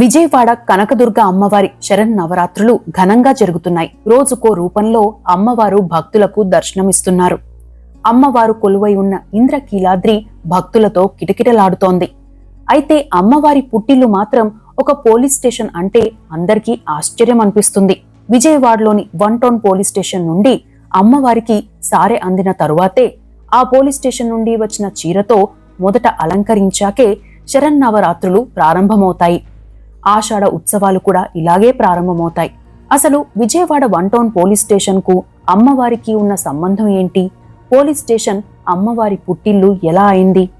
విజయవాడ కనకదుర్గ అమ్మవారి శరణ్ నవరాత్రులు ఘనంగా జరుగుతున్నాయి. రోజుకో రూపంలో అమ్మవారు భక్తులకు దర్శనమిస్తున్నారు. అమ్మవారు కొలువై ఉన్న ఇంద్రకీలాద్రి భక్తులతో కిటకిటలాడుతోంది. అయితే అమ్మవారి పుట్టిల్లు మాత్రం ఒక పోలీస్ స్టేషన్ అంటే అందరికీ ఆశ్చర్యం అనిపిస్తుంది విజయవాడలోని వన్ టౌన్ పోలీస్ స్టేషన్ నుండి అమ్మవారికి సారె అందిన తరువాతే ఆ పోలీస్ స్టేషన్ నుండి వచ్చిన చీరతో మొదట అలంకరించాకే శరన్నవరాత్రులు ప్రారంభమవుతాయి. ఆషాఢ ఉత్సవాలు కూడా ఇలాగే ప్రారంభమవుతాయి. అసలు విజయవాడ వన్ టౌన్ పోలీస్ స్టేషన్కు అమ్మవారికి ఉన్న సంబంధం ఏంటి? పోలీస్ స్టేషన్ అమ్మవారి పుట్టిల్లు ఎలా అయింది?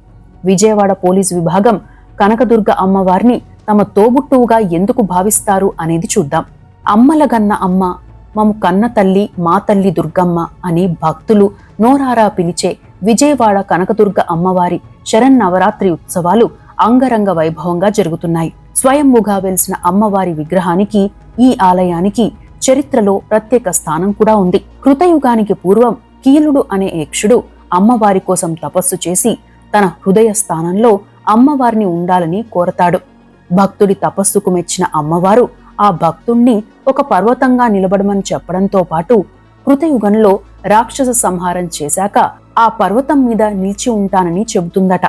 విజయవాడ పోలీస్ విభాగం కనకదుర్గ అమ్మవారిని తమ తోబుట్టువుగా ఎందుకు భావిస్తారు అనేది చూద్దాం. అమ్మలగన్న అమ్మ మము కన్న తల్లి మా తల్లి దుర్గమ్మ అని భక్తులు నోరారా పిలిచే విజయవాడ కనకదుర్గ అమ్మవారి శరన్నవరాత్రి ఉత్సవాలు అంగరంగ వైభవంగా జరుగుతున్నాయి. స్వయంభుగా వెలిసిన అమ్మవారి విగ్రహానికి ఈ ఆలయానికి చరిత్రలో ప్రత్యేక స్థానం కూడా ఉంది. కృతయుగానికి పూర్వం కీలుడు అనే యక్షుడు అమ్మవారి కోసం తపస్సు చేసి తన హృదయ స్థానంలో అమ్మవారిని ఉండాలని కోరతాడు. భక్తుడి తపస్సుకు మెచ్చిన అమ్మవారు ఆ భక్తుణ్ణి ఒక పర్వతంగా నిలబడమని చెప్పడంతో పాటు కృతయుగంలో రాక్షస సంహారం చేశాక ఆ పర్వతం మీద నిలిచి ఉంటానని చెబుతుందట.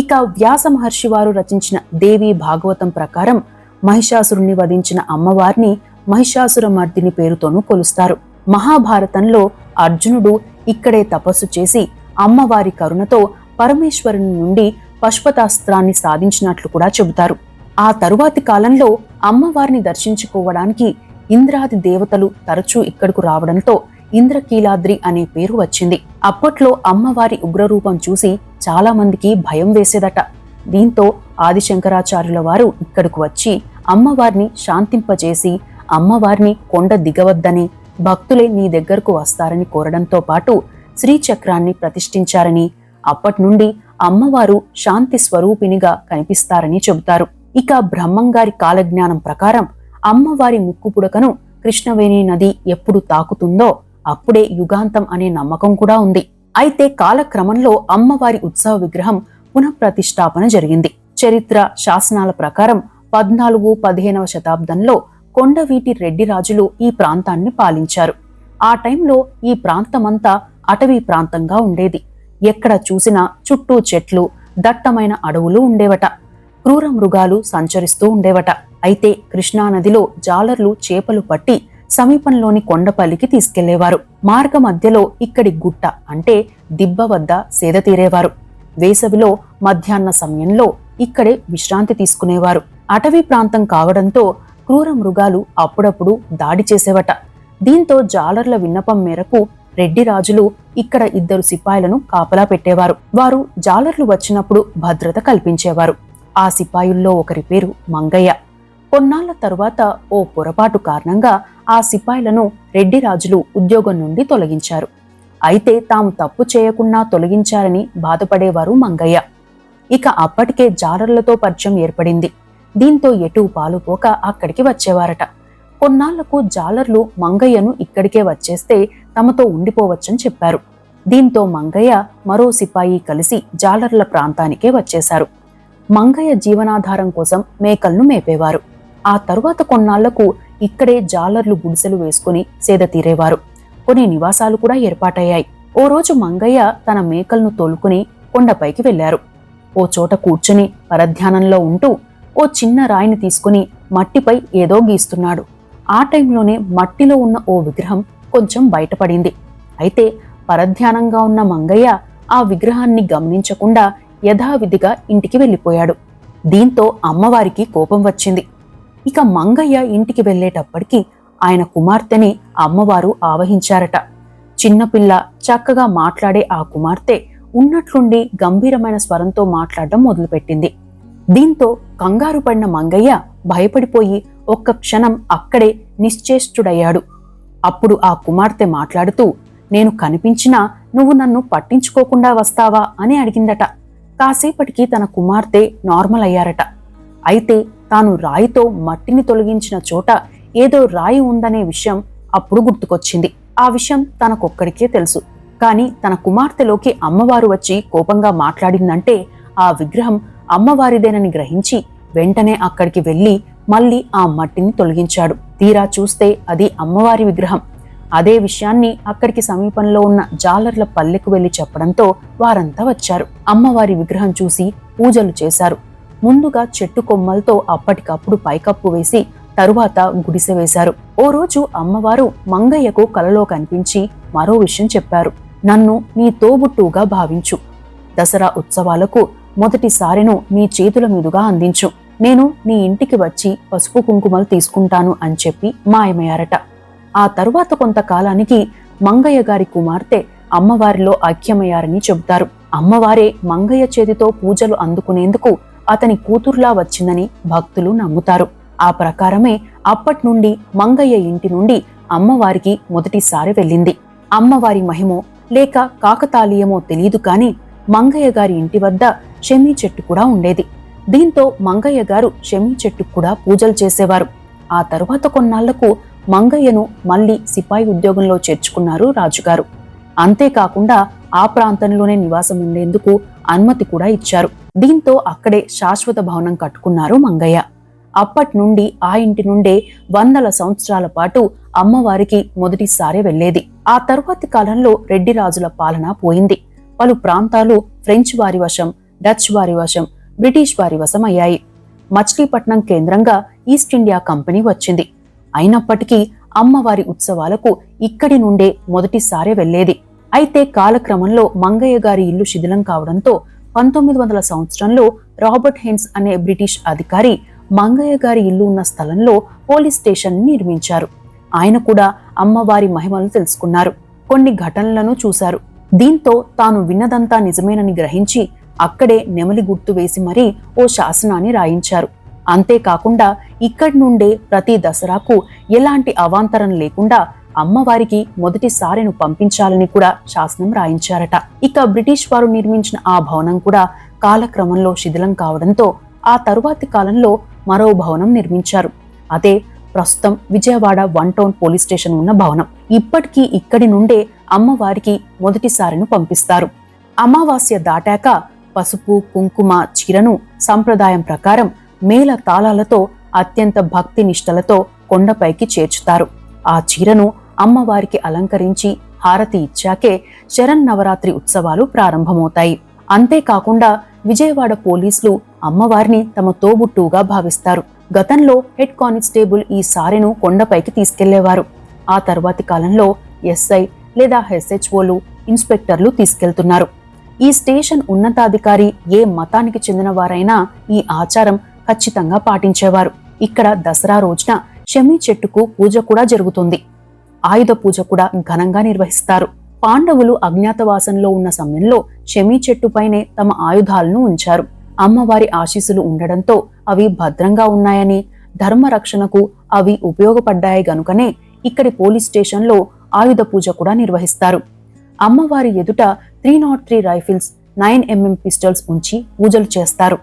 ఇక వ్యాస మహర్షి వారు రచించిన దేవి భాగవతం ప్రకారం మహిషాసురుణ్ణి వధించిన అమ్మవారిని మహిషాసుర మర్దిని పేరుతోనూ కొలుస్తారు. మహాభారతంలో అర్జునుడు ఇక్కడే తపస్సు చేసి అమ్మవారి కరుణతో పరమేశ్వరుని నుండి పశుపతాస్త్రాన్ని సాధించినట్లు కూడా చెబుతారు. ఆ తరువాతి కాలంలో అమ్మవారిని దర్శించుకోవడానికి ఇంద్రాది దేవతలు తరచూ ఇక్కడకు రావడంతో ఇంద్రకీలాద్రి అనే పేరు వచ్చింది. అప్పట్లో అమ్మవారి ఉగ్రరూపం చూసి చాలా మందికి భయం వేసేదట. దీంతో ఆదిశంకరాచార్యుల వారు ఇక్కడకు వచ్చి అమ్మవారిని శాంతింపజేసి అమ్మవారిని కొండ దిగవద్దని భక్తులే నీ దగ్గరకు వస్తారని కోరడంతో పాటు శ్రీచక్రాన్ని ప్రతిష్ఠించారని అప్పటి నుండి అమ్మవారు శాంతి స్వరూపినిగా కనిపిస్తారని చెబుతారు. ఇక బ్రహ్మంగారి కాలజ్ఞానం ప్రకారం అమ్మవారి ముక్కు పుడకను కృష్ణవేణి నది ఎప్పుడు తాకుతుందో అప్పుడే యుగాంతం అనే నమ్మకం కూడా ఉంది. అయితే కాలక్రమంలో అమ్మవారి ఉత్సవ విగ్రహం పునఃప్రతిష్టాపన జరిగింది. చరిత్ర శాసనాల ప్రకారం పద్నాలుగు పదిహేనవ శతాబ్దంలో కొండవీటి రెడ్డి రాజులు ఈ ప్రాంతాన్ని పాలించారు. ఆ టైంలో ఈ ప్రాంతమంతా అటవీ ప్రాంతంగా ఉండేది. ఎక్కడ చూసినా చుట్టూ చెట్లు దట్టమైన అడవులు ఉండేవట. క్రూర మృగాలు సంచరిస్తూ ఉండేవట. అయితే కృష్ణానదిలో జాలర్లు చేపలు పట్టి సమీపంలోని కొండపల్లికి తీసుకెళ్ళేవారు. మార్గ మధ్యలో ఇక్కడి గుట్ట అంటే దిబ్బ వద్ద సేద తీరేవారు. వేసవిలో మధ్యాహ్న సమయంలో ఇక్కడే విశ్రాంతి తీసుకునేవారు. అటవీ ప్రాంతం కావడంతో క్రూర మృగాలు అప్పుడప్పుడు దాడి చేసేవట. దీంతో జాలర్ల విన్నపం మేరకు రెడ్డి రాజులు ఇక్కడ ఇద్దరు సిపాయిలను కాపలా పెట్టేవారు. వారు జాలర్లు వచ్చినప్పుడు భద్రత కల్పించేవారు. ఆ సిపాయుల్లో ఒకరి పేరు మంగయ్య. కొన్నాళ్ళ తరువాత ఓ పొరపాటు కారణంగా ఆ సిపాయిలను రెడ్డి రాజులు ఉద్యోగం నుండి తొలగించారు. అయితే తాము తప్పు చేయకుండా తొలగించారని బాధపడేవారు మంగయ్య. ఇక అప్పటికే జాలర్లతో పరిచయం ఏర్పడింది. దీంతో ఎటూ పాలుపోక అక్కడికి వచ్చేవారట. కొన్నాళ్ళకు జాలర్లు మంగయ్యను ఇక్కడికే వచ్చేస్తే తమతో ఉండిపోవచ్చని చెప్పారు. దీంతో మంగయ్య మరో సిపాయి కలిసి జాలర్ల ప్రాంతానికే వచ్చేశారు. మంగయ్య జీవనాధారం కోసం మేకలను మేపేవారు. ఆ తరువాత కొన్నాళ్ళకు ఇక్కడే జాలర్లు గుడిసెలు వేసుకుని సేద తీరేవారు. కొన్ని నివాసాలు కూడా ఏర్పాటయ్యాయి. ఓ రోజు మంగయ్య తన మేకలను తోలుకుని కొండపైకి వెళ్ళారు ఓ చోట కూర్చుని పరధ్యానంలో ఉంటూ ఓ చిన్న రాయిని తీసుకుని మట్టిపై ఏదో గీస్తున్నాడు. ఆ టైంలోనే మట్టిలో ఉన్న ఓ విగ్రహం కొంచెం బయటపడింది. అయితే పరధ్యానంగా ఉన్న మంగయ్య ఆ విగ్రహాన్ని గమనించకుండా యథావిధిగా ఇంటికి వెళ్ళిపోయాడు. దీంతో అమ్మవారికి కోపం వచ్చింది. ఇక మంగయ్య ఇంటికి వెళ్ళేటప్పటికి ఆయన కుమార్తెని అమ్మవారు ఆవహించారట. చిన్నపిల్ల చక్కగా మాట్లాడే ఆ కుమార్తె ఉన్నట్లుండి గంభీరమైన స్వరంతో మాట్లాడడం మొదలుపెట్టింది. దీంతో కంగారు పడిన మంగయ్య భయపడిపోయి ఒక్క క్షణం అక్కడే నిశ్చేష్టుడయ్యాడు. అప్పుడు ఆ కుమార్తె మాట్లాడుతూ నేను కనిపించినా నువ్వు నన్ను పట్టించుకోకుండా వస్తావా? అని అడిగిందట. కాసేపటికి తన కుమార్తె నార్మల్ అయ్యారట అయితే తాను రాయితో మట్టిని తొలగించిన చోట ఏదో రాయి ఉందనే విషయం అప్పుడు గుర్తుకొచ్చింది. ఆ విషయం తనకొక్కడికే తెలుసు. కాని తన కుమార్తెలోకి అమ్మవారు వచ్చి కోపంగా మాట్లాడిందంటే ఆ విగ్రహం అమ్మవారిదేనని గ్రహించి వెంటనే అక్కడికి వెళ్ళి మళ్ళీ ఆ మట్టిని తొలగించాడు. తీరా చూస్తే అది అమ్మవారి విగ్రహం. అదే విషయాన్ని అక్కడికి సమీపంలో ఉన్న జాలర్ల పల్లెకు వెళ్ళి చెప్పడంతో వారంతా వచ్చారు. అమ్మవారి విగ్రహం చూసి పూజలు చేశారు. ముందుగా చెట్టు కొమ్మలతో అప్పటికప్పుడు పైకప్పు వేసి తరువాత గుడిసె వేశారు. ఓ రోజు అమ్మవారు మంగయ్యకు కలలో కనిపించి మరో విషయం చెప్పారు. నన్ను నీ తోబుట్టుగా భావించు. దసరా ఉత్సవాలకు మొదటిసారిను నీ చేతుల మీదుగా అందించు. నేను నీ ఇంటికి వచ్చి పసుపు కుంకుమలు తీసుకుంటాను అని చెప్పి మాయమయ్యారట. ఆ తరువాత కొంతకాలానికి మంగయ్య గారి కుమార్తె అమ్మవారిలో ఐక్యమయ్యారని చెబుతారు. అమ్మవారే మంగయ్య చేతితో పూజలు అందుకునేందుకు అతని కూతుర్లా వచ్చిందని భక్తులు నమ్ముతారు. ఆ ప్రకారమే అప్పట్నుండి మంగయ్య ఇంటి నుండి అమ్మవారికి మొదటిసారి వెళ్ళింది. అమ్మవారి మహిమో లేక కాకతాళీయమో తెలియదు కాని మంగయ్య గారి ఇంటి వద్ద షమీ చెట్టు కూడా ఉండేది. దీంతో మంగయ్య గారు షమీ చెట్టుకు కూడా పూజలు చేసేవారు. ఆ తరువాత కొన్నాళ్ళకు మంగయ్యను మళ్ళీ సిపాయి ఉద్యోగంలో చేర్చుకున్నారు రాజుగారు. అంతేకాకుండా ఆ ప్రాంతంలోనే నివాసం ఉండేందుకు అనుమతి కూడా ఇచ్చారు. దీంతో అక్కడే శాశ్వత భవనం కట్టుకున్నారు మంగయ్య. అప్పటి నుండి ఆ ఇంటి నుండే వందల సంవత్సరాల పాటు అమ్మవారికి మొదటిసారి వెళ్ళేది ఆ తరువాతి కాలంలో రెడ్డి రాజుల పాలన పోయింది. పలు ప్రాంతాలు ఫ్రెంచ్ వారి వశం డచ్ వారి వశం బ్రిటిష్ వారి వశం అయ్యాయి మచిలీపట్నం కేంద్రంగా ఈస్ట్ ఇండియా కంపెనీ వచ్చింది. అయినప్పటికీ అమ్మవారి ఉత్సవాలకు ఇక్కడి నుండే మొదటిసారి వెళ్ళేది అయితే కాలక్రమంలో మంగయ్య గారి ఇల్లు శిథిలం కావడంతో పంతొమ్మిది వందల సంవత్సరంలో రాబర్ట్ హెన్స్ అనే బ్రిటిష్ అధికారి మంగయ్య గారి ఇల్లు ఉన్న స్థలంలో పోలీస్ స్టేషన్ నిర్మించారు. ఆయన కూడా అమ్మవారి మహిమలు తెలుసుకున్నారు. కొన్ని ఘటనలను చూశారు. దీంతో తాను విన్నదంతా నిజమేనని గ్రహించి అక్కడే నెమలి గుర్తు వేసి మరీ ఓ శాసనాన్ని రాయించారు. అంతేకాకుండా ఇక్కడి నుండే ప్రతి దసరాకు ఎలాంటి అవాంతరం లేకుండా అమ్మవారికి మొదటి సారెను పంపించాలని కూడా శాసనం రాయించారట. ఇక బ్రిటిష్ వారు నిర్మించిన ఆ భవనం కూడా కాలక్రమంలో శిథిలం కావడంతో ఆ తరువాతి కాలంలో మరో భవనం నిర్మించారు. అదే ప్రస్తుతం Vijayawada one town police station ఉన్న భవనం. ఇప్పటికీ ఇక్కడి నుండే అమ్మవారికి మొదటిసారిను పంపిస్తారు. అమావాస్య దాటాక పసుపు కుంకుమ చీరను సంప్రదాయం ప్రకారం మేళ తాళాలతో అత్యంత భక్తి నిష్టలతో కొండపైకి చేర్చుతారు. ఆ చీరను అమ్మవారికి అలంకరించి హారతి ఇచ్చాకే శరన్నవరాత్రి ఉత్సవాలు ప్రారంభమవుతాయి. అంతేకాకుండా విజయవాడ పోలీసులు అమ్మవారిని తమ తోబుట్టుగా భావిస్తారు. గతంలో హెడ్ కానిస్టేబుల్ ఈ సారెను కొండపైకి తీసుకెళ్ళేవారు. ఆ తర్వాతి కాలంలో ఎస్ఐ లేదా హెచ్హెచ్ఓలు ఇన్స్పెక్టర్లు తీసుకెళ్తున్నారు. ఈ స్టేషన్ ఉన్నతాధికారి ఏ మతానికి చెందిన వారైనా ఈ ఆచారం ఖచ్చితంగా పాటించేవారు. ఇక్కడ దసరా రోజున షమీ చెట్టుకు పూజ కూడా జరుగుతుంది. ఆయుధ పూజ కూడా ఘనంగా నిర్వహిస్తారు. పాండవులు అజ్ఞాతవాసంలో ఉన్న సమయంలో చెమీ చెట్టుపైనే తమ ఆయుధాలను ఉంచారు. అమ్మవారి ఆశీస్సులు ఉండడంతో అవి భద్రంగా ఉన్నాయని ధర్మరక్షణకు అవి ఉపయోగపడ్డాయి గనుకనే ఇక్కడి పోలీస్ స్టేషన్లో ఆయుధ పూజ కూడా నిర్వహిస్తారు. అమ్మవారి ఎదుట three not three rifles nine MM pistols ఉంచి పూజలు చేస్తారు.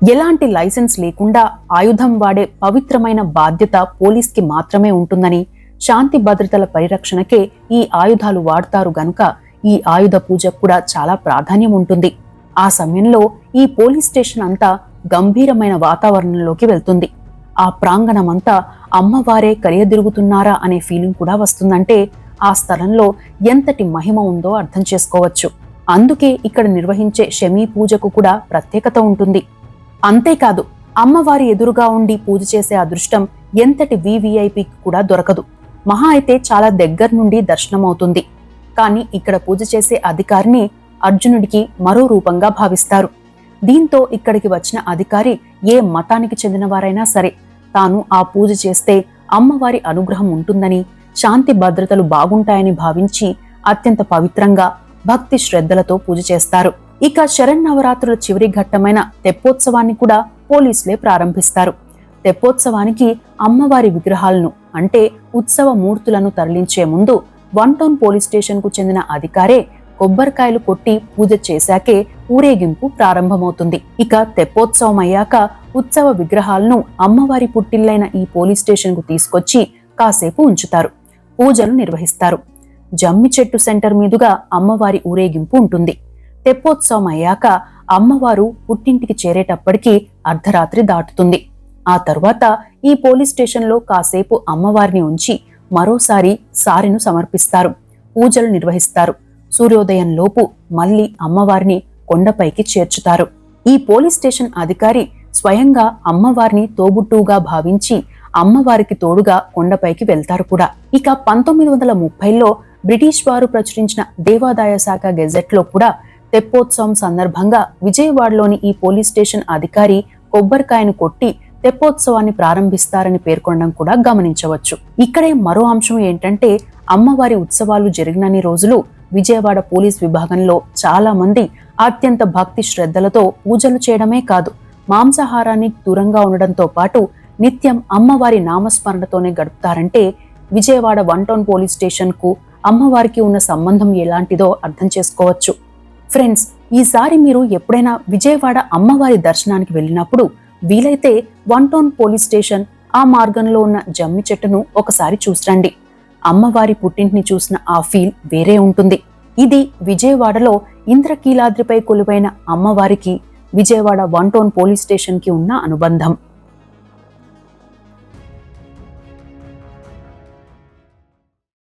ఎలాంటి లైసెన్స్ లేకుండా ఆయుధం వాడే పవిత్రమైన బాధ్యత పోలీస్కి మాత్రమే ఉంటుందని శాంతి భద్రతల పరిరక్షణకే ఈ ఆయుధాలు వాడతారు గనుక ఈ ఆయుధ పూజకు కూడా చాలా ప్రాధాన్యం ఉంటుంది. ఆ సమయంలో ఈ పోలీస్ స్టేషన్ అంతా గంభీరమైన వాతావరణంలోకి వెళ్తుంది. ఆ ప్రాంగణమంతా అమ్మవారే కలియదిరుగుతున్నారా అనే ఫీలింగ్ కూడా వస్తుందంటే ఆ స్థలంలో ఎంతటి మహిమ ఉందో అర్థం చేసుకోవచ్చు. అందుకే ఇక్కడ నిర్వహించే షమీ పూజకు కూడా ప్రత్యేకత ఉంటుంది. అంతేకాదు అమ్మవారి ఎదురుగా ఉండి పూజ చేసే అదృష్టం ఎంతటి వివిఐపికి కూడా దొరకదు. మహా అయితే చాలా దగ్గర నుండి దర్శనమవుతుంది. కానీ ఇక్కడ పూజ చేసే అధికారిని అర్జునుడికి మరో రూపంగా భావిస్తారు. దీంతో ఇక్కడికి వచ్చిన అధికారి ఏ మతానికి చెందినవారైనా సరే తాను ఆ పూజ చేస్తే అమ్మవారి అనుగ్రహం ఉంటుందని శాంతి భద్రతలు బాగుంటాయని భావించి అత్యంత పవిత్రంగా భక్తి శ్రద్ధలతో పూజ చేస్తారు. ఇక శరన్నవరాత్రుల చివరి ఘట్టమైన తెప్పోత్సవాన్ని కూడా పోలీసులే ప్రారంభిస్తారు. తెప్పోత్సవానికి అమ్మవారి విగ్రహాలను అంటే ఉత్సవ మూర్తులను తరలించే ముందు వన్ టౌన్ పోలీస్ స్టేషన్కు చెందిన అధికారే కొబ్బరికాయలు కొట్టి పూజ చేశాకే ఊరేగింపు ప్రారంభమవుతుంది. ఇక తెప్పోత్సవం అయ్యాక ఉత్సవ విగ్రహాలను అమ్మవారి పుట్టిల్లైన ఈ పోలీస్ స్టేషన్కు తీసుకొచ్చి కాసేపు ఉంచుతారు పూజలు నిర్వహిస్తారు. జమ్మి చెట్టు సెంటర్ మీదుగా అమ్మవారి ఊరేగింపు ఉంటుంది. తెప్పోత్సవం అయ్యాక అమ్మవారు పుట్టింటికి చేరేటప్పటికి అర్ధరాత్రి దాటుతుంది. ఆ తర్వాత ఈ పోలీస్ స్టేషన్లో కాసేపు అమ్మవారిని ఉంచి మరోసారి సారిను సమర్పిస్తారు. పూజలు నిర్వహిస్తారు. సూర్యోదయంలోపు మళ్ళీ అమ్మవారిని కొండపైకి చేర్చుతారు. ఈ పోలీస్ స్టేషన్ అధికారి స్వయంగా అమ్మవారిని తోబుట్టువుగా భావించి అమ్మవారికి తోడుగా కొండపైకి వెళ్తారు కూడా. ఇక పంతొమ్మిది వందల ముప్పైలో బ్రిటిష్ వారు ప్రచురించిన దేవాదాయ శాఖ గెజెట్లో కూడా తెప్పోత్సవం సందర్భంగా విజయవాడలోని ఈ పోలీస్ స్టేషన్ అధికారి కొబ్బరికాయను కొట్టి తెప్పోత్సవాన్ని ప్రారంభిస్తారని పేర్కొనడం కూడా గమనించవచ్చు. ఇక్కడే మరో అంశం ఏంటంటే అమ్మవారి ఉత్సవాలు జరిగినన్ని రోజులు విజయవాడ పోలీస్ విభాగంలో చాలా మంది అత్యంత భక్తి శ్రద్ధలతో పూజలు చేయడమే కాదు మాంసాహారాన్ని దూరంగా ఉండడంతో పాటు నిత్యం అమ్మవారి నామస్మరణతోనే గడుపుతారంటే విజయవాడ వన్ టౌన్ పోలీస్ స్టేషన్కు అమ్మవారికి ఉన్న సంబంధం ఎలాంటిదో అర్థం చేసుకోవచ్చు. ఫ్రెండ్స్ ఈసారి మీరు ఎప్పుడైనా విజయవాడ అమ్మవారి దర్శనానికి వెళ్ళినప్పుడు వీలైతే వన్ టౌన్ పోలీస్ స్టేషన్ ఆ మార్గంలో ఉన్న జమ్మి చెట్టును ఒకసారి చూసిరండి. అమ్మవారి పుట్టింటిని చూసిన ఆ ఫీల్ వేరే ఉంటుంది. ఇది విజయవాడలో ఇంద్రకీలాద్రిపై కొలువైన అమ్మవారికి విజయవాడ వన్ టౌన్ పోలీస్ స్టేషన్కి ఉన్న అనుబంధం.